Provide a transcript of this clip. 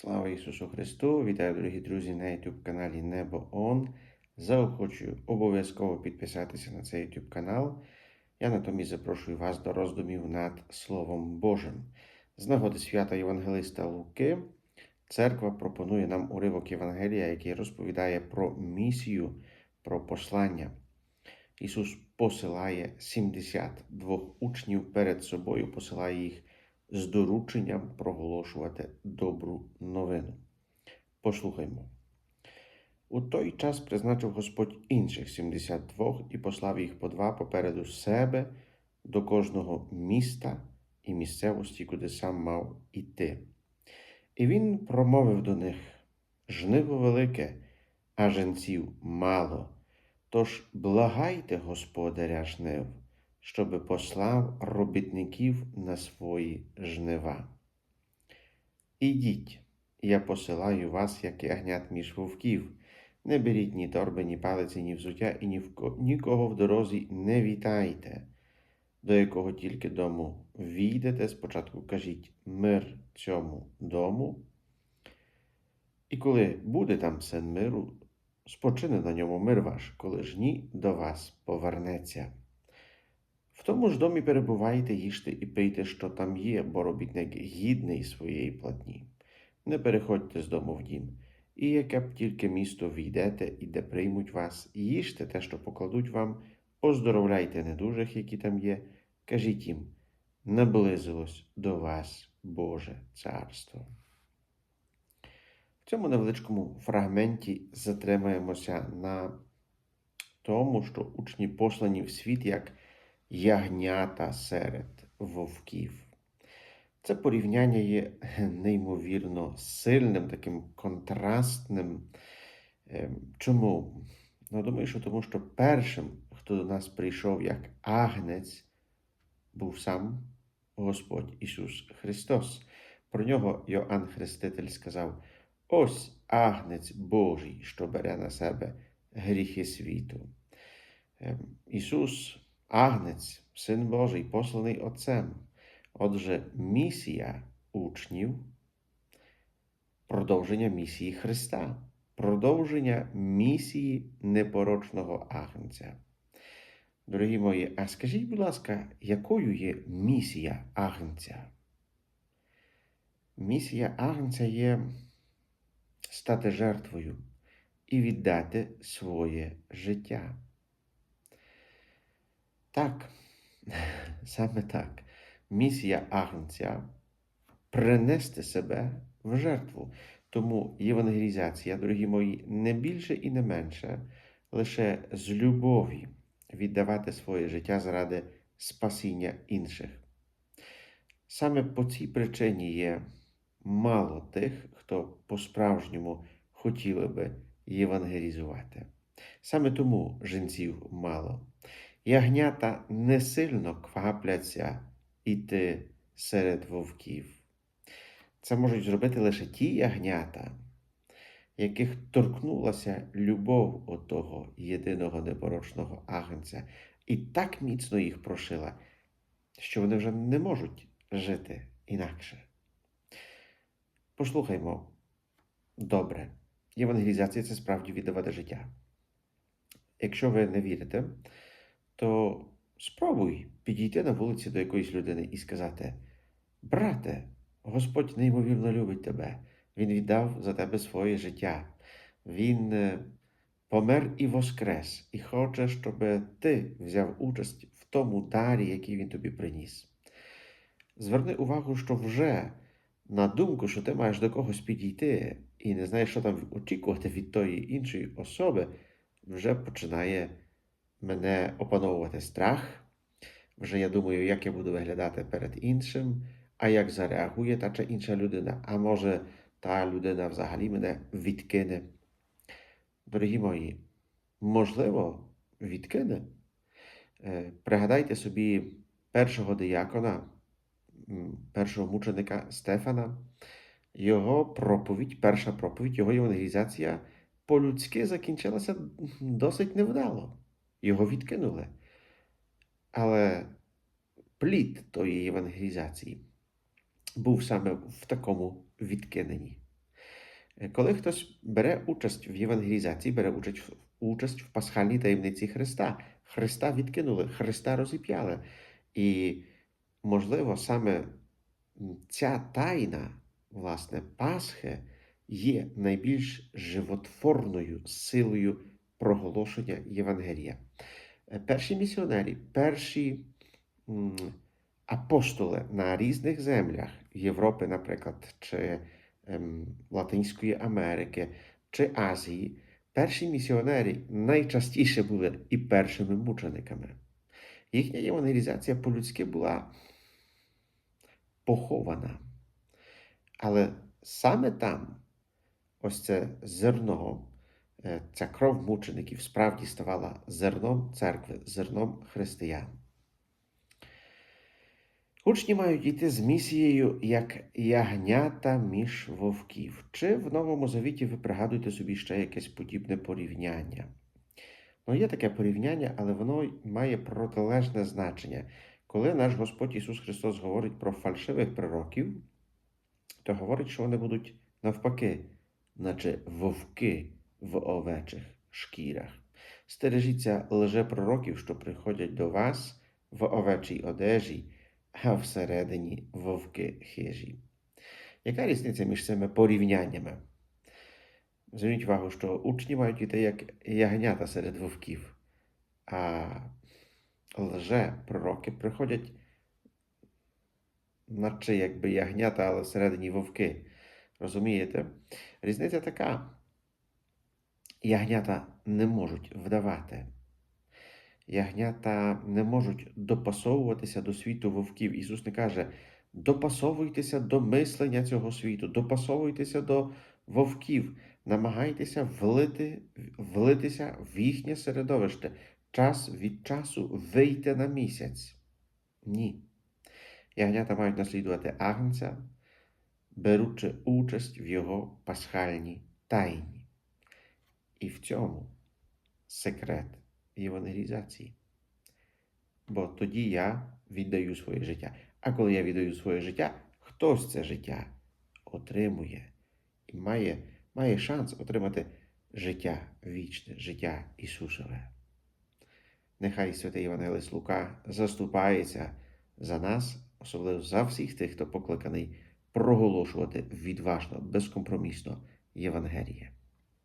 Слава Ісусу Христу! Вітаю, дорогі друзі, на YouTube каналі Небо Он. Заохочую обов'язково підписатися на цей YouTube канал. Я натомість запрошую вас до роздумів над Словом Божим. З нагоди свята Євангелиста Луки, церква пропонує нам уривок Євангелія, який розповідає про місію, про послання. Ісус посилає 72 учнів перед собою, посилає їх з дорученням проголошувати добру новину. Послухаймо. У той час призначив Господь інших 72 і послав їх по два попереду себе до кожного міста і місцевості, куди сам мав іти. І він промовив до них: Жниво велике, а женців мало. Тож благайте господаря жнив, щоби послав робітників на свої жнива. Ідіть, я посилаю вас, як ягнят між вовків. Не беріть ні торби, ні палиці, ні взуття, і ні в ко- нікого в дорозі не вітайте. До якого тільки дому війдете, спочатку кажіть мир цьому дому. І коли буде там син миру, спочине на ньому мир ваш, коли ж ні до вас повернеться. Тому ж домі перебувайте, їжте і пийте, що там є, бо робітник гідний своєї платні. Не переходьте з дому в дім, і яке б тільки місто війдете і де приймуть вас, їжте те, що покладуть вам, оздоровляйте недужих, які там є, кажіть їм, наблизилось до вас Боже Царство. В цьому невеличкому фрагменті затримаємося на тому, що учні послані в світ як ягнята серед вовків. Це порівняння є неймовірно сильним, таким контрастним. Ем, Чому? Ну, думаю, що тому, що першим, хто до нас прийшов як агнець, був сам Господь Ісус Христос. Про нього Йоанн Хреститель сказав: Ось агнець Божий, що бере на себе гріхи світу. Ем, Ісус, агнець, Син Божий, посланий Отцем. Отже, місія учнів, продовження місії Христа, продовження місії непорочного агнця. Дорогі мої, а скажіть, будь ласка, якою є місія агнця? Місія агнця є стати жертвою і віддати своє життя. Так, саме так. Місія агнця принести себе в жертву. Тому євангелізація, дорогі мої, не більше і не менше, лише з любові віддавати своє життя заради спасіння інших. Саме по цій причині є мало тих, хто по-справжньому хотіли би євангелізувати. Саме тому жінців мало. Ягнята не сильно квапляться іти серед вовків. Це можуть зробити лише ті ягнята, яких торкнулася любов отого єдиного непорочного агнця, і так міцно їх прошила, що вони вже не можуть жити інакше. Послухаймо добре, євангелізація це справді віддавати життя. Якщо ви не вірите, то спробуй підійти на вулиці до якоїсь людини і сказати: Брате, Господь неймовірно любить тебе, Він віддав за тебе своє життя, Він е, помер і воскрес, і хоче, щоб ти взяв участь в тому дарі, який він тобі приніс. Зверни увагу, що вже на думку, що ти маєш до когось підійти і не знаєш, що там очікувати від тої іншої особи, вже починає мене опановувати страх. Вже я думаю, як я буду виглядати перед іншим, а як зареагує та чи інша людина, а може та людина взагалі мене відкине. Дорогі мої, можливо, відкине. Е, Пригадайте собі першого диякона, першого мученика Стефана, його проповідь, перша проповідь, його евангелізація по-людськи закінчилася досить невдало. Його відкинули. Але плід тої евангелізації був саме в такому відкиненні. Коли хтось бере участь в євангелізації, бере участь участь в пасхальній таємниці Христа. Христа відкинули, Христа розіп'яли. І, можливо, саме ця тайна, власне, Пасхи є найбільш животворною силою проголошення Євангелія. Е, Перші місіонери, перші апостоли на різних землях Європи, наприклад, чи ем, Латинської Америки, чи Азії, перші місіонери найчастіше були і першими мучениками. Їхня євангелізація по-людськи була похована. Але саме там ось це зерно, ця кров мучеників справді ставала зерном церкви, зерном християн. Учні мають йти з місією як ягнята між вовків. Чи в Новому Завіті ви пригадуєте собі ще якесь подібне порівняння? Ну, є таке порівняння, але воно має протилежне значення. Коли наш Господь Ісус Христос говорить про фальшивих пророків, то говорить, що вони будуть навпаки, наче вовки в овечих шкірах. Стережіться лжепророків, що приходять до вас в овечій одежі, а всередині вовки хижі. Яка різниця між цими порівняннями? Зверніть увагу, що учні мають іти як ягнята серед вовків, а лже-пророки приходять, наче якби ягнята, але всередині вовки. Розумієте? Різниця така. Ягнята не можуть вдавати. Ягнята не можуть допасовуватися до світу вовків. Ісус не каже: допасовуйтеся до мислення цього світу, допасовуйтеся до вовків, намагайтеся влити, влитися в їхнє середовище, час від часу вийти на місяць. Ні. Ягнята мають наслідувати агнця, беручи участь в його пасхальній тайні. В цьому секрет євангелізації. Бо тоді я віддаю своє життя. А коли я віддаю своє життя, хтось це життя отримує і має, має шанс отримати життя вічне, життя Ісусове. Нехай святий Євангелист Лука заступається за нас, особливо за всіх тих, хто покликаний проголошувати відважно, безкомпромісно Євангеліє.